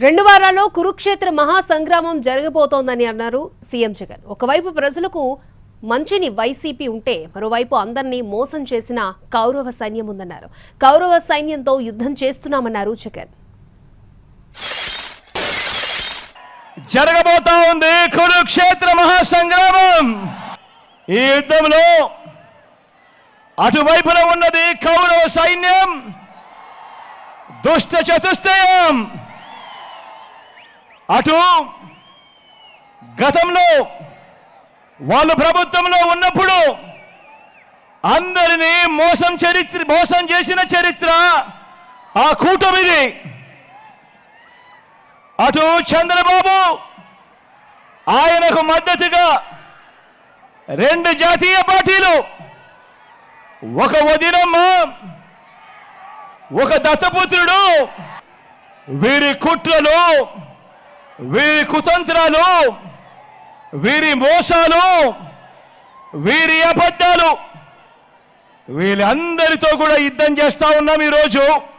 రెండు వారాల్లో కురుక్షేత్ర మహాసంగ్రామం జరగబోతోందని అన్నారు సీఎం జగన్. ఒకవైపు ప్రజలకు మంచిని వైసీపీ ఉంటే మరోవైపు అందరినీ మోసం చేసిన కౌరవ సైన్యం ఉందన్నారు. కౌరవ సైన్యంతో యుద్ధం చేస్తున్నామన్నారు జగన్. జరగబోతా ఉంది కురుక్షేత్ర మహాసంగ్రామం. ఈ యుద్ధంలో అటువైపున ఉన్నది కౌరవ సైన్యం దుష్ట చతుష్టయం. అటు గతంలో వాళ్ళు ప్రభుత్వంలో ఉన్నప్పుడు అందరినీ మోసం చరిత్ర మోసం చేసిన చరిత్ర ఆ కూటమిది అటు చంద్రబాబు ఆయనకు మద్దతుగా రెండు జాతీయ పార్టీలు ఒక వదినమ్మ ఒక దత్తపుత్రుడు వీరి కుట్రలు వీరి కుతంత్రాలు వీరి మోసాలు వీరి అబద్ధాలు వీళ్ళందరితో కూడా యుద్ధం చేస్తా ఉన్నాం ఈరోజు.